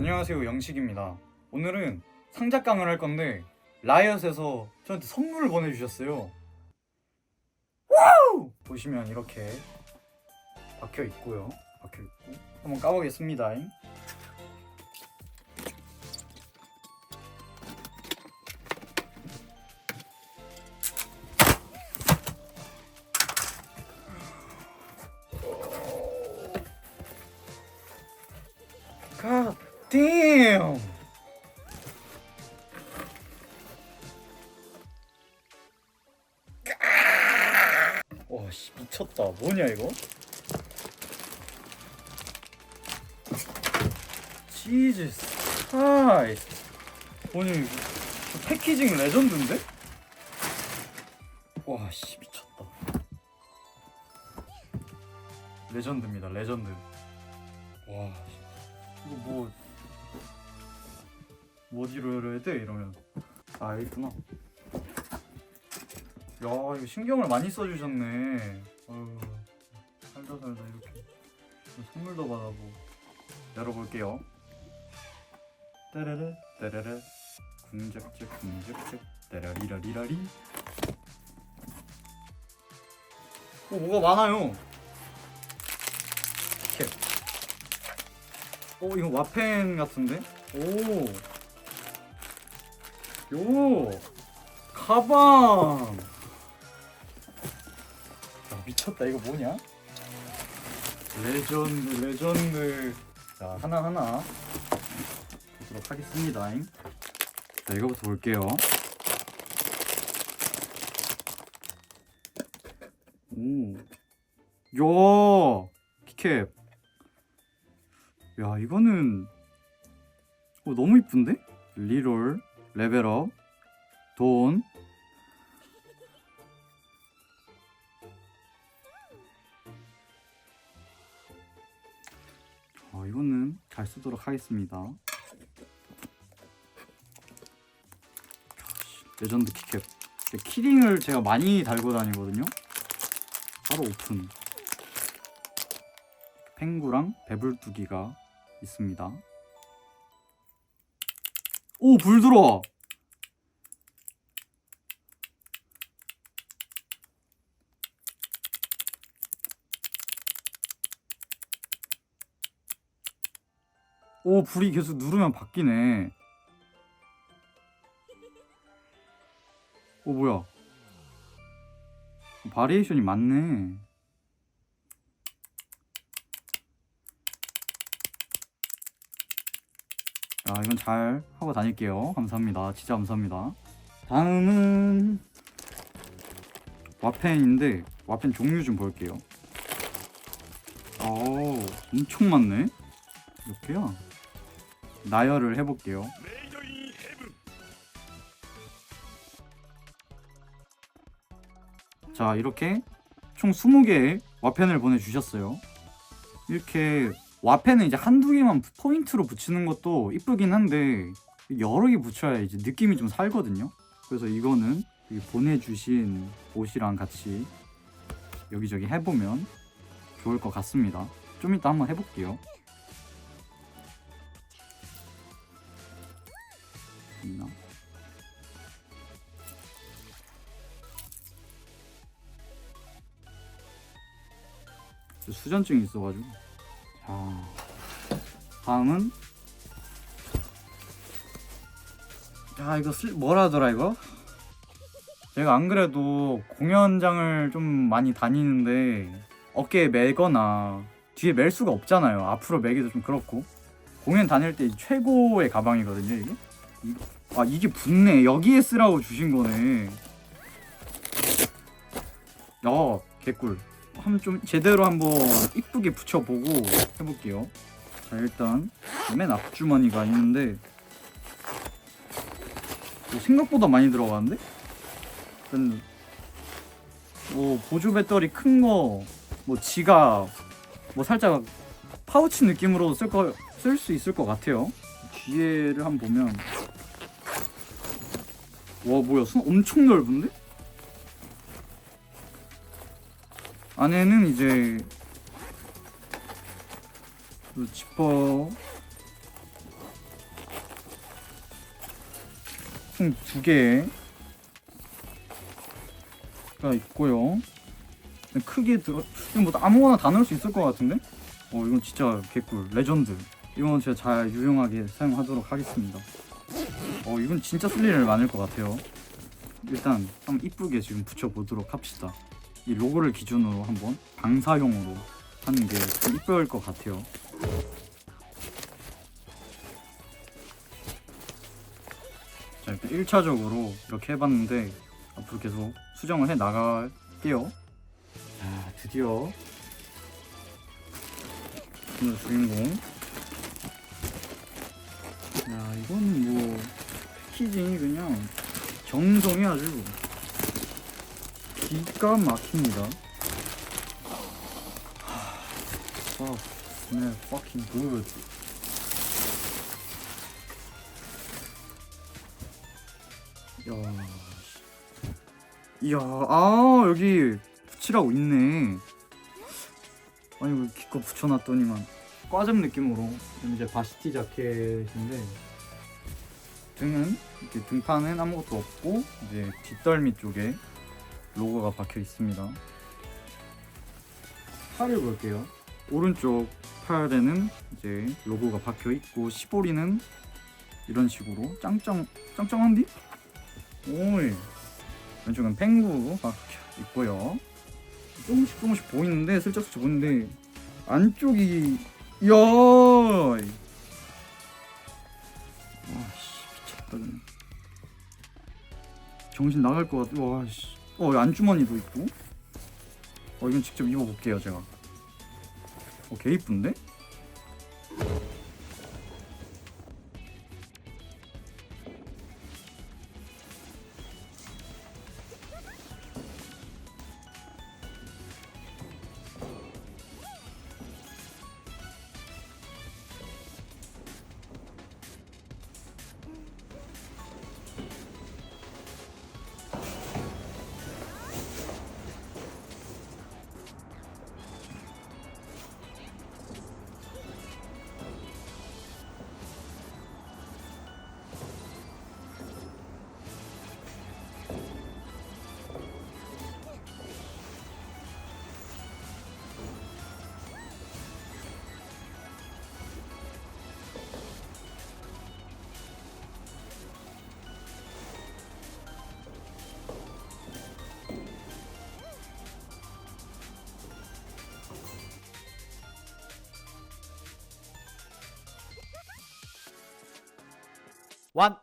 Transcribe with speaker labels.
Speaker 1: 안녕하세요 영식입니다. 오늘은 상작 강을 할 건데 라이엇에서 저한테 선물을 보내주셨어요. 와우! 보시면 이렇게 박혀 있고요. 박혀 있고. 한번 까보겠습니다 미쳤다. 뭐냐, 이거? 지지스 크라이스트. 저 패키징 레전드인데? 와, 씨, 미쳤다. 레전드입니다, 레전드. 와, 씨. 이거 뭐, 뭐 어디로 해야 돼? 이러면. 아, 여기 있구나. 야 이거 신경을 많이 써주셨네 어휴 살다 살다 이렇게 선물도 받아보고 열어볼게요. 따라라 따라라. 궁적적 궁적적. 따라리라리라리. 오 뭐가 많아요. 이렇게. 오 이거 와펜 같은데? 오요 가방. 야, 미쳤다 이거 뭐냐? 레전드 레전드. 자 하나하나. 보도록 하겠습니다 자 이거부터 볼게요. 오야 키캡. 야 이거는 어, 너무 이쁜데? 리롤 레벨업 돈 잘 쓰도록 하겠습니다. 레전드 키캡. 키링을 제가 많이 달고 다니거든요. 바로 오픈. 펭구랑 배불뚝이가 있습니다. 오, 불 들어와! 오, 불이 계속 누르면 바뀌네. 오, 뭐야. 바리에이션이 많네. 자, 이건 잘 하고 다닐게요. 감사합니다. 진짜 감사합니다. 다음은 와펜인데 와펜 종류 좀 볼게요. 오, 엄청 많네. 몇 개야? 나열을 해볼게요. 자, 이렇게 총 20개의 와펜을 보내주셨어요. 이렇게 와펜은 이제 한두 개만 포인트로 붙이는 것도 이쁘긴 한데 여러 개 붙여야 이제 느낌이 좀 살거든요. 그래서 이거는 이 보내주신 옷이랑 같이 여기저기 해보면 좋을 것 같습니다. 좀 이따 한번 해볼게요. 있나? 저 수전증이 있어가지고. 자, 다음은 야 이거 쓸 뭐라더라 이거? 제가 안 그래도 공연장을 좀 많이 다니는데 어깨에 매거나 뒤에 멜 수가 없잖아요. 앞으로 매기도 좀 그렇고 공연 다닐 때 최고의 가방이거든요 이게. 이- 아 이게 붙네. 여기에 쓰라고 주신 거네. 야 개꿀. 한번 좀 제대로 한번 이쁘게 붙여보고 해볼게요. 자 일단 맨 앞주머니가 있는데 오, 생각보다 많이 들어가는데? 일단 뭐 보조 배터리 큰 거 뭐 지갑 뭐 살짝 파우치 느낌으로 쓸 거 쓸 수 있을 것 같아요. 뒤에를 한번 보면 와 뭐야 수, 엄청 넓은데? 안에는 이제 그 지퍼 총 두 개가 있고요. 크게 들어 이건 뭐 아무거나 다 넣을 수 있을 것 같은데? 어 이건 진짜 개꿀 레전드. 이건 제가 잘 유용하게 사용하도록 하겠습니다. 어 이건 진짜 쓸 일 많을 것 같아요. 일단 한번 이쁘게 지금 붙여보도록 합시다. 이 로고를 기준으로 한번 방사용으로 하는 게 좀 이쁠 것 같아요. 자 일단 1차적으로 이렇게 해봤는데 앞으로 계속 수정을 해 나갈게요. 자 드디어 오늘 주인공. 야 이건 뭐 패키징이 그냥 정성이 아주 기가 막힙니다. 와, smell fucking good. 야, 씨. 이야, 아 여기 붙이라고 있네. 아니 왜 기껏 붙여놨더니만 과점 느낌으로 이제 바시티 자켓인데 등은 이렇게 등판은 아무것도 없고 이제 뒷덜미 쪽에 로고가 박혀 있습니다. 팔을 볼게요. 오른쪽 팔에는 이제 로고가 박혀 있고 시보리는 이런 식으로 짱짱 짱짱한디? 오이 왼쪽은 펭구 박혀 있고요. 조금씩 조금씩 보이는데 슬쩍슬쩍 보이는데 안쪽이 이야 정신 나갈 것 같아. 와 씨. 어 여기 안주머니도 있고. 어 이건 직접 입어볼게요 제가. 어 개 이쁜데?
Speaker 2: One.